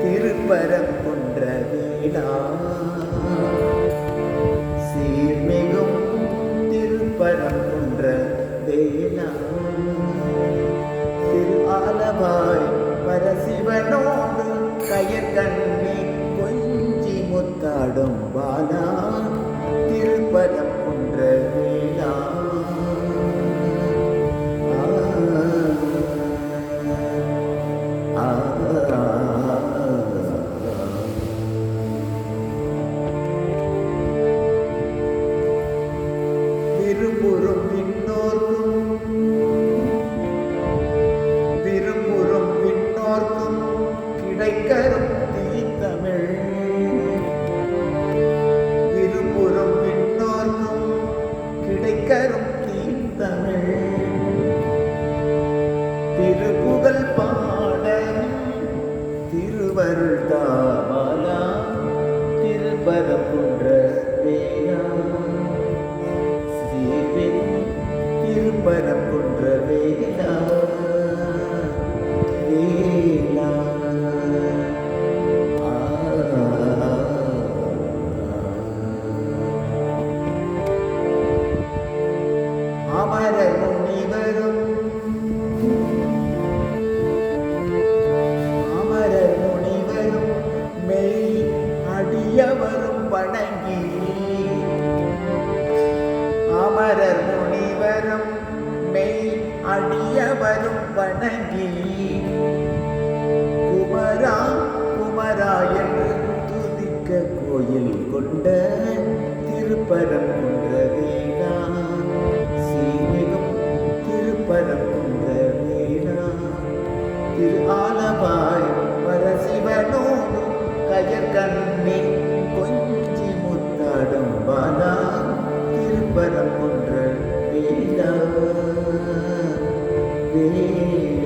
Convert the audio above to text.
திருப்பரங்குன்ற வேளா சீர்மிகும் திருப்பரங்குன்ற வேளா திரு ஆலவாய் பரசிவனோடு கயற்கண்ணி கொஞ்சி முத்தாடும் கரும் தீர்த்தமிழ் திருப்புகழ் பாடல் திருவருள் தாமலா திருப்பரப்புன்ற வேளா சீர்மிகு திருப்பரப்புன்ற வேளா வணங்கி அமரர் முனிவரும் மெய் அடியவரும் வணங்கி குமரா குமரா என்று துதிக்க கோயில் கொண்ட திருப்பரங்குன்ற Deus.